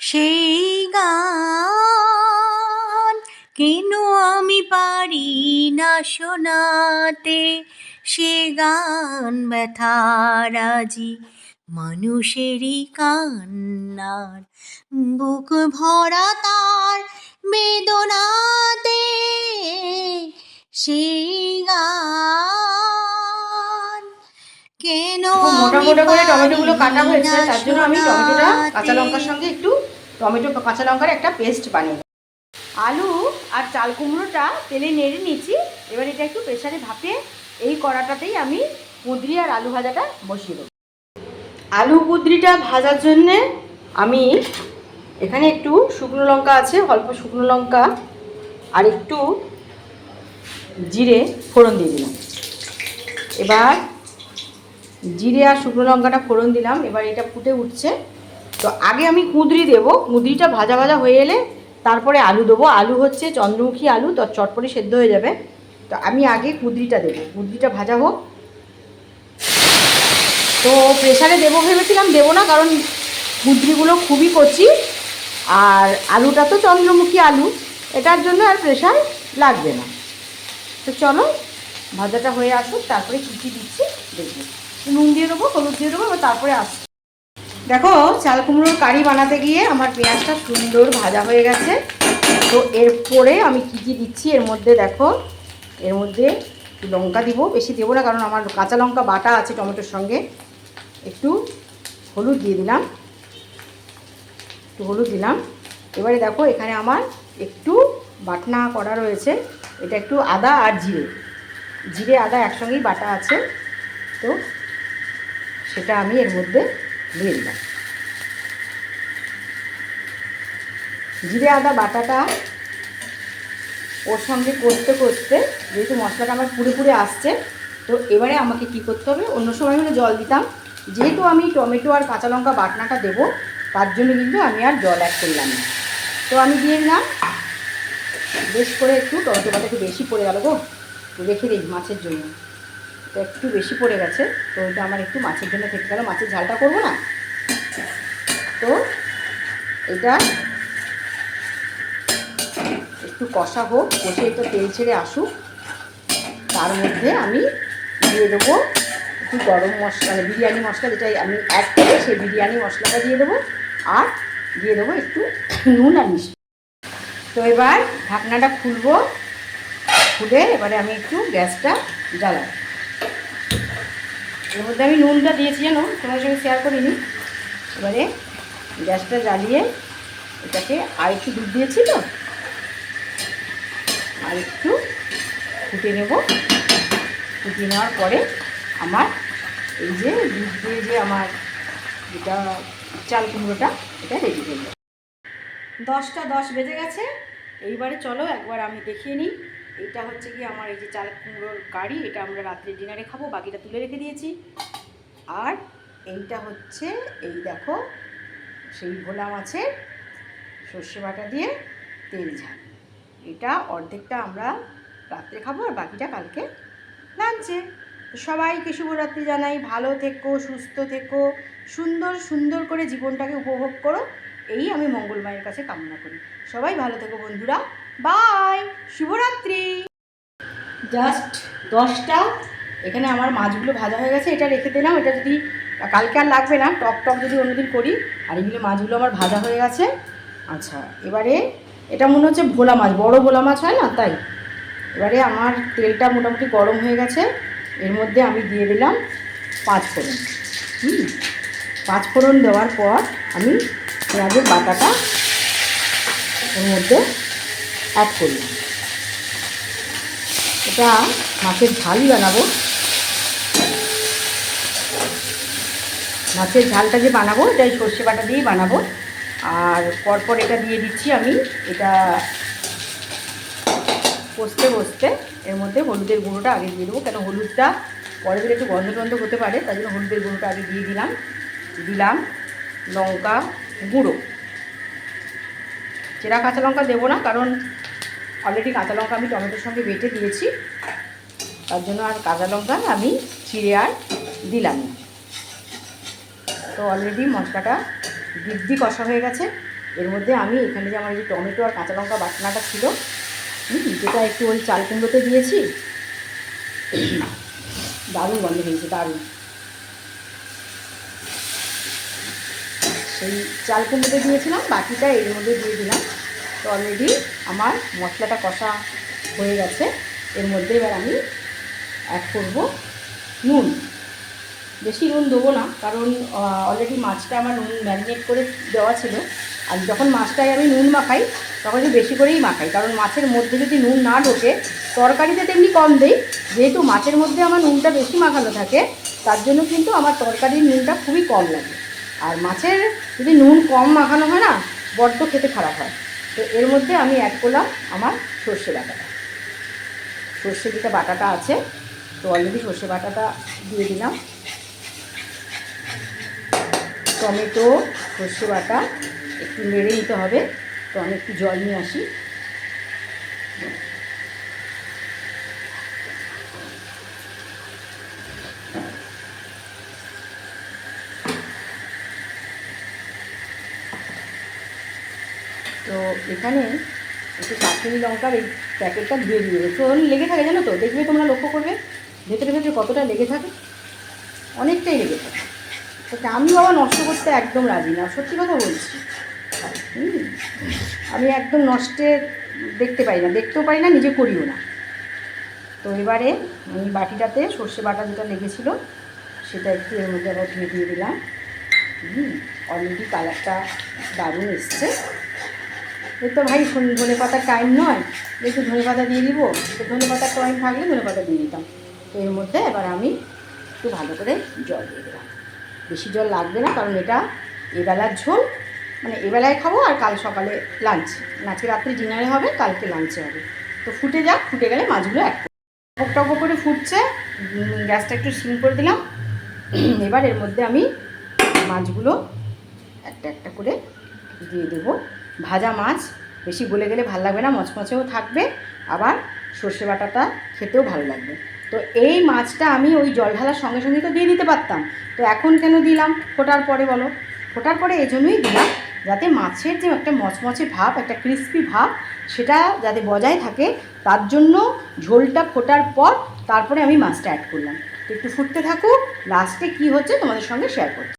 সেই গান কেন আমি পারি না শোনাতে? সে গান ব্যথারাজি মানুষেরই কান্নার। বুক ভরা তার বেদনাতে। সেই গান মোটা মোটা করে টমেটোগুলো কাটা হয়েছে তার জন্য আমি টমেটোটা কাঁচা লঙ্কার সঙ্গে একটু টমেটো কাঁচা লঙ্কার একটা পেস্ট বানিয়ে আলু আর চাল কুমড়োটা তেলে নেড়ে নিয়েছি এবার এটা একটু প্রেশারে ভাপে এই কড়াটাতেই আমি কুঁদরি আর আলু ভাজাটা বসিয়ে দেবো। আলু কুঁদরিটা ভাজার জন্যে আমি এখানে একটু শুকনো লঙ্কা আছে অল্প শুকনো লঙ্কা আর একটু জিরে ফোড়ন দিয়ে দিলাম। এবার জিরে আর শুকনো লঙ্কাটা ফোড়ন দিলাম, এবার এটা ফুটে উঠছে। তো আগে আমি কুঁদরি দেবো, কুঁদরিটা ভাজা ভাজা হয়ে এলে তারপরে আলু দেবো। আলু হচ্ছে চন্দ্রমুখী আলু, তো চটপটি সেদ্ধ হয়ে যাবে। তো আমি আগে কুঁদরিটা দেবো, কুঁদরিটা ভাজা হোক। তো প্রেশারে দেবো ভেবেছিলাম, দেবো না, কারণ কুঁদরিগুলো খুবই কচি। আর আলুটা তো চন্দ্রমুখী আলু, এটার জন্য আর প্রেশার লাগবে না। তো চলো, ভাজাটা হয়ে আসুক, তারপরে কী কী দিচ্ছি দেখব। নুন দিয়ে দেবো, হলুদ দিয়ে দেবো, এবার তারপরে আসছি। দেখো, চাল কুমড়োর কারি বানাতে গিয়ে আমার পেঁয়াজটা সুন্দর ভাজা হয়ে গেছে। তো এরপরে আমি কী কী দিচ্ছি, এর মধ্যে দেখো, এর মধ্যে লঙ্কা দিব, বেশি দেবো না, কারণ আমার কাঁচা লঙ্কা বাটা আছে টমেটোর সঙ্গে। একটু হলুদ দিয়ে দিলাম। একটু হলুদ দিলাম। এবারে দেখো, এখানে আমার একটু বাটনা করা রয়েছে। এটা একটু আদা আর জিরে। জিরে, আদা একসঙ্গেই বাটা আছে। তো সেটা আমি এর মধ্যে দিয়ে দিলাম। জিরে, আদা, বাটাটা ওর সঙ্গে করতে করতে যেহেতু মশলাটা আমার পুরে পুরে আসছে, তো এবারে আমাকে কি করতে হবে? অন্য সময় হলে জল দিতাম। যেহেতু আমি টমেটো আর কাঁচা লঙ্কা বাটনাটা দেবো, তার জন্য কিন্তু আমি আর জল অ্যাড করলাম না। তো আমি দিয়ে দিলাম। বেশ করে একটু টমেটো বাটা একটু বেশি পড়ে গেল গো। রেখে দিই মাছের জন্য। তো একটু বেশি পড়ে গেছে, তো ওইটা আমার একটু মাছের জন্য থেকে গেল। মাছের ঝালটা করব না? তো এটা একটু কষা হোক, কষে একটু তেল ছেড়ে আসুক। তার মধ্যে আমি দিয়ে দেবো একটু গরম মশলা মানে বিরিয়ানি মশলা যেটা আমি অ্যাড করি, সেই বিরিয়ানি মশলাটা দিয়ে দেবো। আর দিয়ে দেবো একটু নুন আর মিষ্টি। তো এবার ঢাকনাটা খুলবো, খুলে এবারে আমি একটু গ্যাসটা জ্বালাই এর মধ্যে আমি নুনটা দিয়েছি জানো? তোমার সঙ্গে শেয়ার করিনি। এবারে গ্যাসটা জ্বালিয়ে এটাকে আর একটু দুধ দিয়েছি তো? আর একটু ফুটে নেব। ফুটিয়ে নেওয়ার পরে আমার এই যে দুধ দিয়ে যে আমার যেটা চাল কুমড়োটা, এটা রেডি হয়ে যাবে দশটা দশ বেজে গেছে। এইবারে চলো একবার আমি দেখিয়ে নিই। এটা হচ্ছে কি আমার এই যে চাল কুমড়োর কারি, এটা আমরা রাত্রে ডিনারে খাব, বাকিটা তুলে রেখে দিয়েছি। আর এইটা হচ্ছে এই দেখো, সেই ভোলা মাছের সর্ষে বাটা দিয়ে তেল ঝাল। এটা অর্ধেকটা আমরা রাত্রে খাব আর বাকিটা কালকে লাঞ্চে সবাইকে শুভরাত্রি জানাই, ভালো থেকো, সুস্থ থেকো, সুন্দর সুন্দর করে জীবনটাকে উপভোগ করো। এই আমি মঙ্গলমায়ের কাছে কামনা করি। সবাই ভালো থেকো বন্ধুরা। বাই, শুভরাত্রি। জাস্ট দশটা। এখানে আমার মাছগুলো ভাজা হয়ে গেছে, এটা রেখে দিলাম। এটা যদি কালকে আর লাগবে না, টক টক যদি অন্যদিন করি, আর এগুলো মাছগুলো আমার ভাজা হয়ে গেছে। আচ্ছা এবারে এটা মনে হচ্ছে ভোলা মাছ, বড় ভোলা মাছ হয় না, তাই? এবারে আমার তেলটা মোটামুটি গরম হয়ে গেছে। এর মধ্যে আমি দিয়ে দিলাম পাঁচ ফোড়ন। হুম, পাঁচ ফোড়ন দেওয়ার পর আমি পেঁয়াজের বাটাটা ওর মধ্যে অ্যাড করলাম। এটা মাছের ঝালই বানাবো। মাছের ঝালটা যে বানাবো এটা এই সর্ষে বাটা দিয়েই বানাবো। আর পরপর এটা দিয়ে দিচ্ছি আমি, এটা কষতে বসতে এর মধ্যে হলুদের গুঁড়োটা আগে দিয়ে দেবো, কেন হলুদটা পরে দিলে একটু গন্ধ টন্ধ হতে পারে তাই জন্য হলুদের গুঁড়োটা আগে দিয়ে দিলাম। দিলাম লঙ্কা গুঁড়ো। চেরা কাঁচা লঙ্কা দেবো না, কারণ অলরেডি কাঁচা লঙ্কা আমি টমেটোর সঙ্গে বেটে দিয়েছি। তার জন্য আর কাঁচা লঙ্কা আমি চিড়ে আর দিলাম তো অলরেডি মশলাটা বৃদ্ধি কষা হয়ে গেছে। এর মধ্যে আমি এখানে যে আমার যে টমেটো আর কাঁচা লঙ্কা বাটনাটা ছিল যেটা একটু ওই চাল কুমড়োতে দিয়েছি, দারুণ গন্ধ হয়েছে, দারুণ। সেই চাল কুমড়োতে দিয়েছিলাম, বাকিটা এর মধ্যে দিয়ে দিলাম। তো অলরেডি আমার মশলাটা কষা হয়ে গেছে। এর মধ্যে এবার আমি অ্যাড করব নুন। বেশি নুন দেবো না, কারণ অলরেডি মাছটা আমার নুন ম্যারিনেট করে দেওয়া ছিল। আর যখন মাছটায় আমি নুন মাখাই, তখন একটু বেশি করেই মাখাই। কারণ মাছের মধ্যে যদি নুন না ঢোকে, তরকারিতে তেমনি কম দেই। যেহেতু মাছের মধ্যে আমার নুনটা বেশি মাখানো থাকে, তার জন্য কিন্তু আমার তরকারির নুনটা খুবই কম লাগে। আর মাছের যদি নুন কম মাখানো হয় না, বড্ড খেতে খারাপ হয়। তো এর মধ্যে আমি অ্যাড করলাম আমার সর্ষে বাটাটা। সর্ষে যেটা বাটাটা আছে, তো অলরেডি সর্ষে বাটাটা দিয়ে দিলাম। টমেটো, সর্ষে বাটা, একটু নেড়ে নিতে হবে, তো আমি একটু জল নিয়ে আসি। তো এখানে একটু কাশ্মীরি লঙ্কার এই প্যাকেটটা দিয়ে দিয়ে দেবে চোন লেগে থাকে, জানো তো? দেখবে তোমরা লক্ষ্য করবে, ভেতরে ভেতরে কতটা লেগে থাকে। অনেকটাই লেগে থাকে। তো আমি বাবা নষ্ট করতে একদম রাজি না, সত্যি কথা বলছি। আমি একদম নষ্টের দেখতে পাই না, দেখতেও পাই না, নিজে করিও না। তো এবারে আমি বাটিটাতে সর্ষে বাটা যেটা লেগেছিলো, সেটা একটু এর মধ্যে আবার দিয়ে দিয়ে দিলাম। হুম অলরেডি কালারটা দারুণ এসছে। এই তো ভাই ধনে পাতার টাইম নয়। একটু ধনে পাতা দিয়ে দিব। তো ধনে পাতার টাইম থাকলে ধনে পাতা দিয়ে দিতাম। তো এর মধ্যে এবার আমি একটু ভালো করে জল দিয়ে দিলাম। বেশি জল লাগবে না, কারণ এটা এবেলার ঝোল। মানে এবেলায় খাব আর কাল সকালে লাঞ্চ আজকে রাত্রে ডিনারে হবে, কালকে লাঞ্চে হবে। তো ফুটে যাক, ফুটে গেলে মাছগুলো এক টক করে ফুটছে। গ্যাসটা একটু সিম করে দিলাম। এবার এর মধ্যে আমি মাছগুলো একটা একটা করে দিয়ে দেবো। ভাজা মাছ, বেশি গলে গেলে ভালো লাগবে না, মচমচেও থাকবে, আবার সর্ষে বাটাটা খেতেও ভালো লাগবে। তো এই মাছটা আমি ওই জল ঢালার সঙ্গে সঙ্গে তো দিয়ে দিতে পারতাম। তো এখন কেন দিলাম? ফোটার পরে বলো। ফোটার পরে এই জন্যই দিলাম যাতে মাছের যে একটা মচমচে ভাব, একটা ক্রিস্পি ভাব, সেটা যাতে বজায় থাকে, তার জন্য ঝোলটা ফোটার পর তারপরে আমি মাছটা অ্যাড করলাম। তো একটু ফুটতে থাকুক লাস্টে কী হচ্ছে তোমাদের সঙ্গে শেয়ার করছি।